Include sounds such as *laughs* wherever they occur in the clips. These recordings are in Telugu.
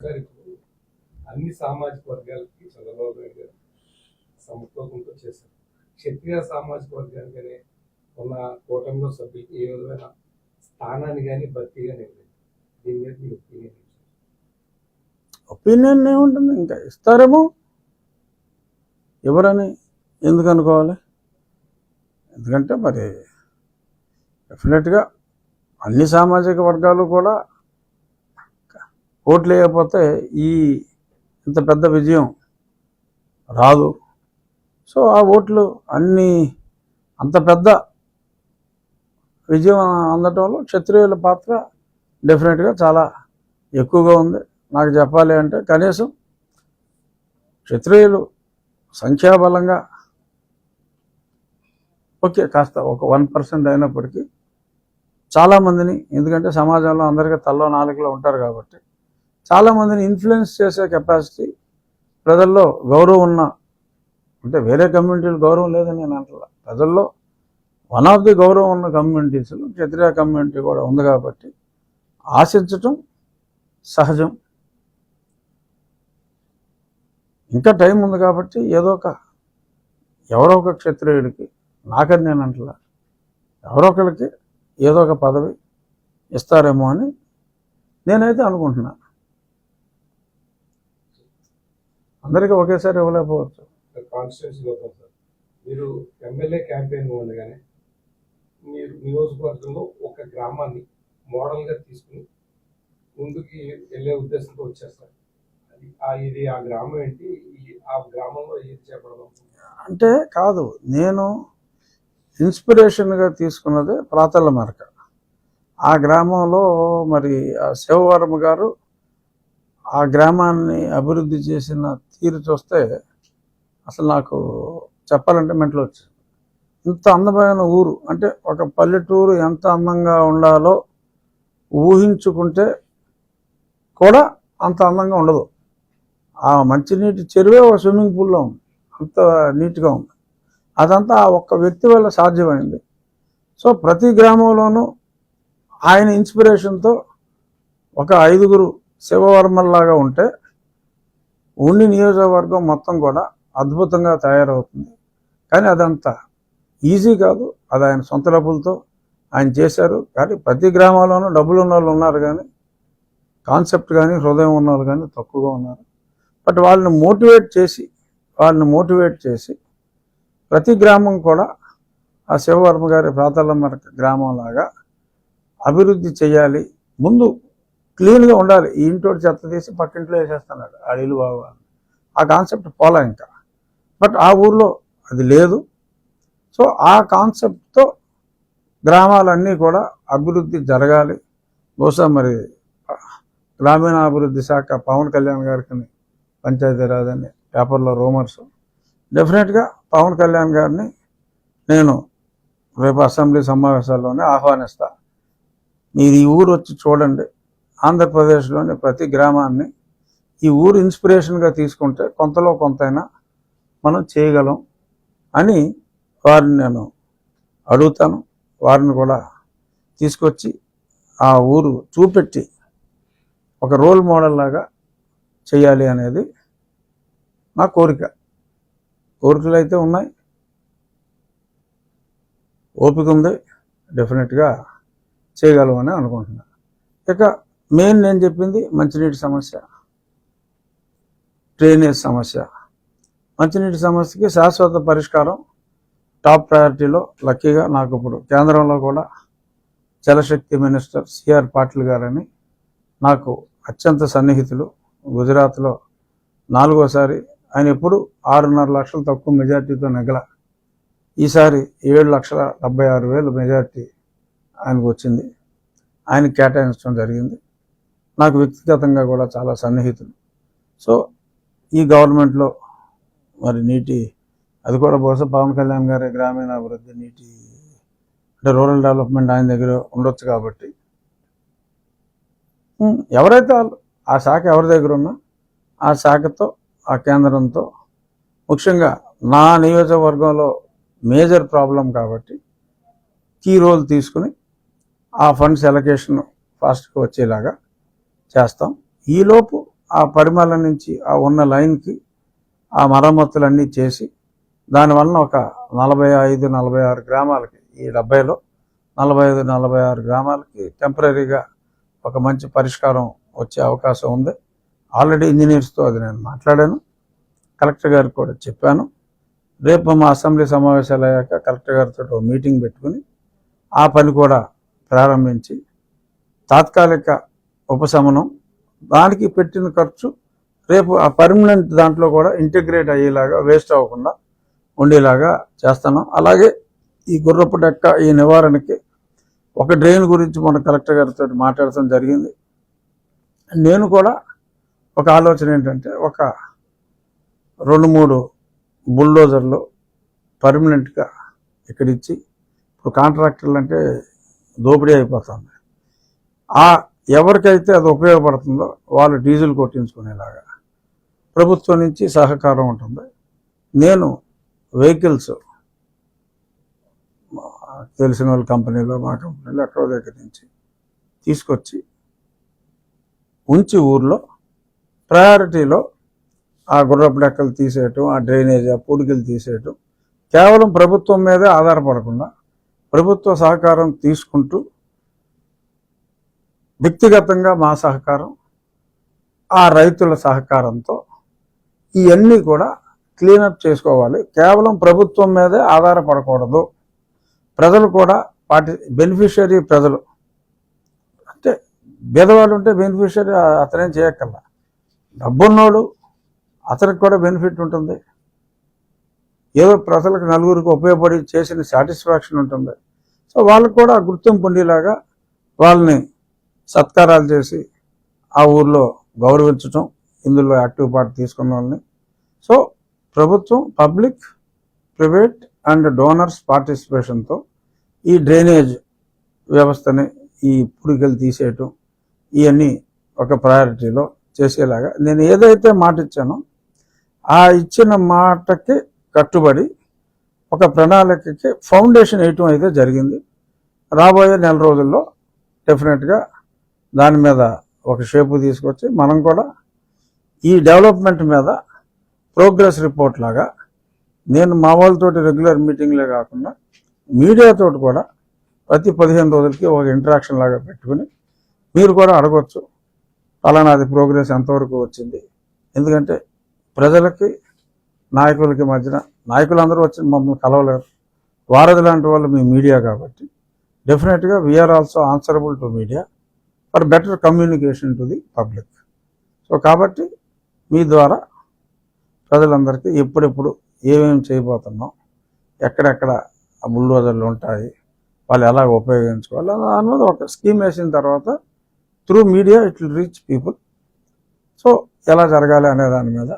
అన్ని సామాజిక వర్గాలకి చంద్రబాబు నాయుడు గారు సమతూకంతో చేశారు. క్షత్రియ సామాజిక వర్గానికనే ఉన్న కూటమిలో సభ్యులకి ఏ విధమైన స్థానాన్ని కానీ భర్తీ కానీ దీని మీద మీ ఒపీనియన్ ఒపీనియన్ ఏముంటుంది? ఇంకా ఇస్తారేమో? ఎవరని ఎందుకు అనుకోవాలి? ఎందుకంటే మరి డెఫినెట్గా అన్ని సామాజిక వర్గాలు కూడా ఓట్లు వేయకపోతే ఈ ఇంత పెద్ద విజయం రాదు. సో ఆ ఓట్లు అన్ని అంత పెద్ద విజయం అందటంలో క్షత్రియుల పాత్ర డెఫినెట్గా చాలా ఎక్కువగా ఉంది. నాకు చెప్పాలి అంటే కనీసం క్షత్రియులు సంఖ్యాబలంగా ఓకే కాస్త ఒక వన్ పర్సెంట్ అయినప్పటికీ చాలామందిని ఎందుకంటే సమాజంలో అందరికీ తల్లో నాలుగులో ఉంటారు కాబట్టి చాలామందిని ఇన్ఫ్లుయెన్స్ చేసే కెపాసిటీ ప్రజల్లో గౌరవం ఉన్న అంటే వేరే కమ్యూనిటీలు గౌరవం లేదని నేను అంటలా. ప్రజల్లో వన్ ఆఫ్ ది గౌరవం ఉన్న కమ్యూనిటీస్లో క్షత్రియ కమ్యూనిటీ కూడా ఉంది కాబట్టి ఆశించటం సహజం. ఇంకా టైం ఉంది కాబట్టి ఏదో ఒక ఎవరో ఒక క్షత్రియుడికి నాకని నేను అంటలా ఎవరో ఒకరికి ఏదో ఒక పదవి ఇస్తారేమో అని నేనైతే అనుకుంటున్నాను అందరికీ ఒకేసారి ఇవ్వలేకపోవచ్చు. మీరు ఎమ్మెల్యే క్యాంపెయిన్ ఉండగానే మీరు నియోజకవర్గంలో ఒక గ్రామాన్ని మోడల్గా తీసుకుని ముందుకి వెళ్ళే ఉద్దేశంతో వచ్చేస్తారు అది ఆ ఇది ఆ గ్రామం ఏంటి? ఆ గ్రామంలో ఏది చేపడదాం అంటే కాదు నేను ఇన్స్పిరేషన్గా తీసుకున్నది ప్రాతల మరక. ఆ గ్రామంలో మరి ఆ శివవర్మ గారు ఆ గ్రామాన్ని అభివృద్ధి చేసిన తీరు చూస్తే అసలు నాకు చెప్పాలంటే మెంటలు వచ్చింది ఇంత అందమైన ఊరు అంటే ఒక పల్లెటూరు ఎంత అందంగా ఉండాలో ఊహించుకుంటే కూడా అంత అందంగా ఉండదు. ఆ మంచినీటి చెరువే ఒక స్విమ్మింగ్ పూల్లో ఉంది అంత నీట్గా ఉంది. అదంతా ఆ ఒక్క వ్యక్తి వల్ల సాధ్యమైంది. సో ప్రతి గ్రామంలోనూ ఆయన ఇన్స్పిరేషన్తో ఒక ఐదుగురు శివవర్మల్లాగా ఉంటే ఓన్లీ నియోజకవర్గం మొత్తం కూడా అద్భుతంగా తయారవుతుంది. కానీ అదంతా ఈజీ కాదు. అది ఆయన సొంత డబ్బులతో ఆయన చేశారు. కానీ ప్రతి గ్రామాల్లోనూ డబ్బులు ఉన్న వాళ్ళు ఉన్నారు కానీ కాన్సెప్ట్ కానీ హృదయం ఉన్న వాళ్ళు కానీ తక్కువగా ఉన్నారు. బట్ వాళ్ళని మోటివేట్ చేసి వాళ్ళని మోటివేట్ చేసి ప్రతి గ్రామం కూడా ఆ శివవర్మ గారి ప్రాతలమ్మ గ్రామం లాగా అభివృద్ధి చేయాలి. ముందు క్లీన్గా ఉండాలి. ఈ చెత్త తీసి పక్కింట్లో వేసేస్తున్నాడు. ఆ ఇల్లు బాగోవాలి ఆ కాన్సెప్ట్ పోలా ఇంకా. బట్ ఆ ఊర్లో అది లేదు. సో ఆ కాన్సెప్ట్తో గ్రామాలన్నీ కూడా అభివృద్ధి జరగాలి. బహుశా మరి గ్రామీణాభివృద్ధి శాఖ పవన్ కళ్యాణ్ గారికి పంచాయతీరాజ్ అని పేపర్లో రూమర్స్ డెఫినెట్గా పవన్ కళ్యాణ్ గారిని నేను రేపు అసెంబ్లీ సమావేశాల్లోనే ఆహ్వానిస్తా. మీరు ఈ ఊరు వచ్చి చూడండి. ఆంధ్రప్రదేశ్లోని ప్రతి గ్రామాన్ని ఈ ఊరు ఇన్స్పిరేషన్గా తీసుకుంటే కొంతలో కొంతైనా మనం చేయగలం అని వారిని నేను అడుగుతాను. వారిని కూడా తీసుకొచ్చి ఆ ఊరు చూపెట్టి ఒక రోల్ మోడల్ లాగా చేయాలి అనేది నా కోరిక. కోరికలు అయితే ఉన్నాయి. ఓపిక ఉంది. డెఫినెట్గా చేయగలమని అనుకుంటున్నాను ఇక మెయిన్ నేను చెప్పింది మంచినీటి సమస్య డ్రైనేజ్ సమస్య. మంచినీటి సమస్యకి శాశ్వత పరిష్కారం టాప్ ప్రయారిటీలో లక్కీగా నాకు ఇప్పుడు కేంద్రంలో కూడా జలశక్తి మినిస్టర్ సిఆర్ పాటిల్ గారని నాకు అత్యంత సన్నిహితులు. గుజరాత్లో నాలుగోసారి ఆయన ఎప్పుడు ఆరున్నర లక్షలు తక్కువ మెజార్టీతో నెగల ఈసారి ఏడు లక్షల డెబ్బై ఆరు వేలు మెజార్టీ ఆయనకు వచ్చింది. ఆయన కేటాయించడం జరిగింది. నాకు వ్యక్తిగతంగా కూడా చాలా సన్నిహితులు. సో ఈ గవర్నమెంట్లో మరి నీటి అది కూడా బహుశా పవన్ కళ్యాణ్ గారి గ్రామీణాభివృద్ధి నీటి అంటే రూరల్ డెవలప్మెంట్ ఆయన దగ్గర ఉండొచ్చు కాబట్టి. ఎవరైతే వాళ్ళు ఆ శాఖ ఎవరి దగ్గర ఉన్నా ఆ శాఖతో ఆ కేంద్రంతో ముఖ్యంగా నా నియోజకవర్గంలో మేజర్ ప్రాబ్లం కాబట్టి కీ రోల్ తీసుకుని ఆ ఫండ్స్ ఎలకేషన్ ఫాస్ట్గా వచ్చేలాగా చేస్తాం. ఈలోపు ఆ పరిమళ నుంచి ఆ ఉన్న లైన్కి ఆ మరమ్మతులన్నీ చేసి దానివల్ల ఒక నలభై ఐదు నలభై ఆరు గ్రామాలకి ఈ డెబ్బైలో నలభై ఐదు నలభై ఆరు గ్రామాలకి టెంపరీగా ఒక మంచి పరిష్కారం వచ్చే అవకాశం ఉంది. ఆల్రెడీ ఇంజనీర్స్తో అది నేను మాట్లాడాను. కలెక్టర్ గారికి కూడా చెప్పాను. రేపు మా అసెంబ్లీ సమావేశాలు అయ్యాక కలెక్టర్ గారితో మీటింగ్ పెట్టుకుని ఆ పని కూడా ప్రారంభించి తాత్కాలిక ఉపశమనం దానికి పెట్టిన ఖర్చు రేపు ఆ పర్మనెంట్ దాంట్లో కూడా ఇంటిగ్రేట్ అయ్యేలాగా వేస్ట్ అవ్వకుండా ఉండేలాగా చేస్తాను అలాగే ఈ గుర్రపు డెక్క ఈ నివారణకి ఒక డ్రైన్ గురించి మన కలెక్టర్ గారితో మాట్లాడటం జరిగింది. నేను కూడా ఒక ఆలోచన ఏంటంటే ఒక రెండు మూడు బుల్డోజర్లు పర్మనెంట్గా ఇక్కడ ఇచ్చి ఇప్పుడు కాంట్రాక్టర్లు అంటే దోపిడీ అయిపోతుంది ఆ ఎవరికైతే అది ఉపయోగపడుతుందో వాళ్ళు డీజిల్ కొట్టించుకునేలాగా. ప్రభుత్వం నుంచి సహకారం ఉంటుంది. నేను వెహికల్స్ తెలిసిన వాళ్ళ కంపెనీలో మా కంపెనీలో ఎక్కడో దగ్గర నుంచి తీసుకొచ్చి ఉంచి ఊర్లో ప్రయారిటీలో ఆ గుర్రపు డెక్కలు తీసేయటం ఆ డ్రైనేజ్ ఆ పూడికలు తీసేయటం కేవలం ప్రభుత్వం మీదే ఆధారపడకుండా ప్రభుత్వ సహకారం తీసుకుంటూ వ్యక్తిగతంగా మా సహకారం ఆ రైతుల సహకారంతో ఇవన్నీ కూడా క్లీనప్ చేసుకోవాలి. కేవలం ప్రభుత్వం మీదే ఆధారపడకూడదు. ప్రజలు కూడా వాటి బెనిఫిషియరీ ప్రజలు. అంటే బీదవాళ్ళు ఉంటే బెనిఫిషియరీ అతనేం చేయక్కర్లా. డబ్బున్నోడు అతనికి కూడా బెనిఫిట్ ఉంటుంది. ఏదో ప్రజలకు నలుగురికి ఉపయోగపడి చేసిన సాటిస్ఫాక్షన్ ఉంటుంది. సో వాళ్ళకు కూడా గుర్తింపు ఉండేలాగా వాళ్ళని సత్కారాలు చేసి ఆ ఊర్లో గౌరవించటం ఇందులో యాక్టివ్ పార్ట్ తీసుకున్న వాళ్ళని. సో ప్రభుత్వం పబ్లిక్ ప్రైవేట్ అండ్ డోనర్స్ పార్టిసిపేషన్తో ఈ డ్రైనేజ్ వ్యవస్థని ఈ పుడికలు తీసేయటం ఇవన్నీ ఒక ప్రయారిటీలో చేసేలాగా నేను ఏదైతే మాట ఇచ్చానో ఆ ఇచ్చిన మాటకి కట్టుబడి ఒక ప్రణాళికకి ఫౌండేషన్ వేయటం అయితే జరిగింది. రాబోయే నెల రోజుల్లో డెఫినెట్గా దాని మీద ఒక షేపు తీసుకొచ్చి మనం కూడా ఈ డెవలప్మెంట్ మీద ప్రోగ్రెస్ రిపోర్ట్ లాగా నేను మా వాళ్ళతోటి రెగ్యులర్ మీటింగ్లే కాకుండా మీడియాతో కూడా ప్రతి పదిహేను రోజులకి ఒక ఇంటరాక్షన్ లాగా పెట్టుకుని మీరు కూడా అడగచ్చు పలానాది ప్రోగ్రెస్ ఎంతవరకు వచ్చింది? ఎందుకంటే ప్రజలకి నాయకులకి మధ్యన నాయకులందరూ వచ్చి మమ్మల్ని కలవలేరు. వారధి లాంటి వాళ్ళు మీ మీడియా కాబట్టి. డెఫినెట్గా we're also answerable to media for better communication to the public. So కాబట్టి మీ ద్వారా ప్రజలందరికీ ఎప్పుడెప్పుడు ఏమేమి చేయబోతున్నాం ఎక్కడెక్కడ ఆ బుల్డోజర్లు ఉంటాయి వాళ్ళు ఎలా ఉపయోగించుకోవాలి అన్నది ఒక స్కీమ్ వేసిన తర్వాత through media it will reach people. So ఎలా జరగాలి అనే దాని మీద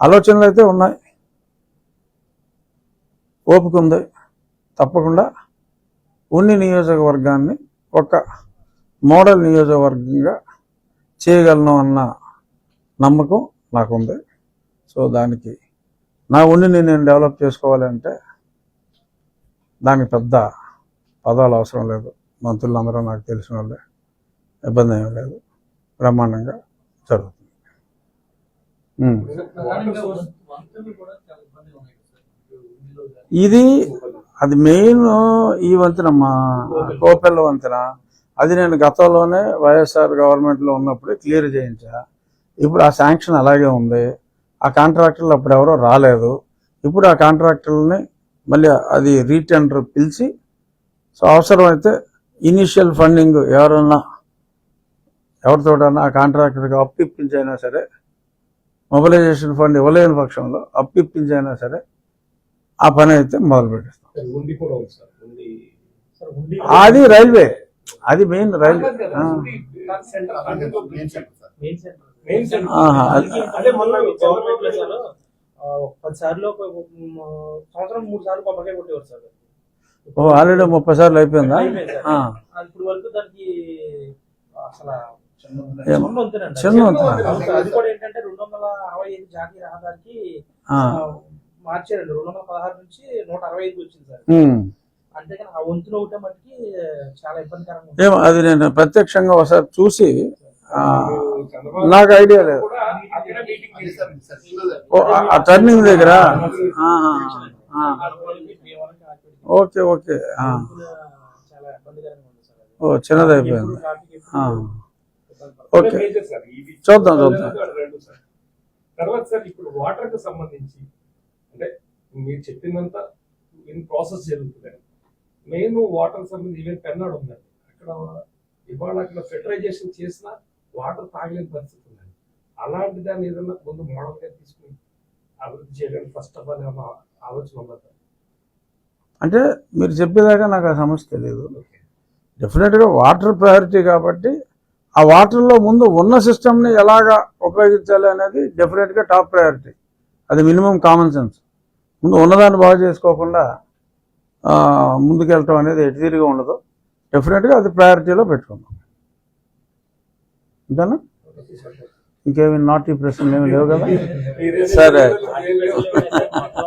ఆలోచనలు అయితే ఉన్నాయి. ఓపిక ఉంది. తప్పకుండా ఉన్ని నియోజకవర్గాన్ని ఒక మోడల్ నియోజకవర్గంగా చేయగలను అన్న నమ్మకం నాకుంది. సో దానికి నా ఉండిని నేను డెవలప్ చేసుకోవాలంటే దానికి పెద్ద పదాలు అవసరం లేదు. మంత్రులందరూ నాకు తెలిసిన వాళ్ళే. ఇబ్బంది ఏమీ లేదు. బ్రహ్మాండంగా జరుగుతుంది. ఇది అది మెయిన్ ఈ వంతెన మా కోపెల్ల వంతెన. అది నేను గతంలోనే వైఎస్ఆర్ గవర్నమెంట్లో ఉన్నప్పుడే క్లియర్ చేయించా. ఇప్పుడు ఆ శాంక్షన్ అలాగే ఉంది. ఆ కాంట్రాక్టర్లు అప్పుడు ఎవరో రాలేదు. ఇప్పుడు ఆ కాంట్రాక్టర్లని మళ్ళీ అది రీటెండర్ పిలిచి సో అవసరమైతే ఇనిషియల్ ఫండింగ్ ఎవరన్నా ఎవరితోటన్నా ఆ కాంట్రాక్టర్కి అప్పు ఇప్పించైనా సరే మొబిలైజేషన్ ఫండ్ ఇవ్వలేని పక్షంలో అప్పు ఇప్పించైనా సరే ఆ పని అయితే మొదలు పెట్టేస్తాం అది రైల్వే. అది మెయిన్ రైల్వే ఓ ఆల్రెడీ ముప్పై సార్లు అయిపోయిందా? చిన్న మార్చారండి. రెండు వందల పదహారు నుంచి నూట అరవై ఐదు వచ్చింది సార్. ఏమో అది నేను ప్రత్యక్షంగా ఒకసారి చూసి నాకు ఐడియా లేదు కూడా అక్కడ మీటింగ్ చేశారు ఓ, ఆ- టర్నింగ్ దగ్గర. ఓకే ఓకే ఆ. చాలా ఇబ్బందికరంగా ఉంది సార్ అది. ఓ చిన్నది అయిపోయింది ఎప్పుడు ట్రాఫిక్ ఆ. ఎప్పుడు ఓకే చూద్దాం, చూద్దాం. తర్వాత సార్ ఇప్పుడు వాటర్కి సంబంధించి అంటే మీరు చెప్పినంత ఇన్ ప్రాసెస్ జరుగుతుంది మెయిన్ వాటర్ సంబంధించి ఈవెన్ పెన్నాడు ఉందండి. అక్కడ ఇవాళ అక్కడ ఫెటరైజేషన్ చేసినా వాటర్ తాగలేని పరిస్థితి ఉందండి. అలాంటి దాన్ని ఏదైనా ముందు మోడల్గా తీసుకుని అభివృద్ధి చేయడానికి ఫస్ట్ ఆఫ్ ఆల్ ఆలోచన సార్? అంటే మీరు చెప్పేదాకా నాకు ఆ సమస్య తెలియదు డెఫినెట్గా వాటర్ ప్రయారిటీ కాబట్టి ఆ వాటర్లో ముందు ఉన్న సిస్టమ్ని ఎలాగా ఉపయోగించాలి అనేది డెఫినెట్గా టాప్ ప్రయారిటీ అది మినిమం కామన్ సెన్స్ ముందు ఉన్నదాన్ని బాగు చేసుకోకుండా ముందుకెళ్ళటం అనేది ఎటుతీరిగా ఉండదు. డెఫినెట్గా అది ప్రయారిటీలో పెట్టుకుందాం. అంతేనా? ఇంకేమి నాటి ప్రశ్నలు ఏమి లేవు కదా? *laughs* సరే. *laughs* *laughs*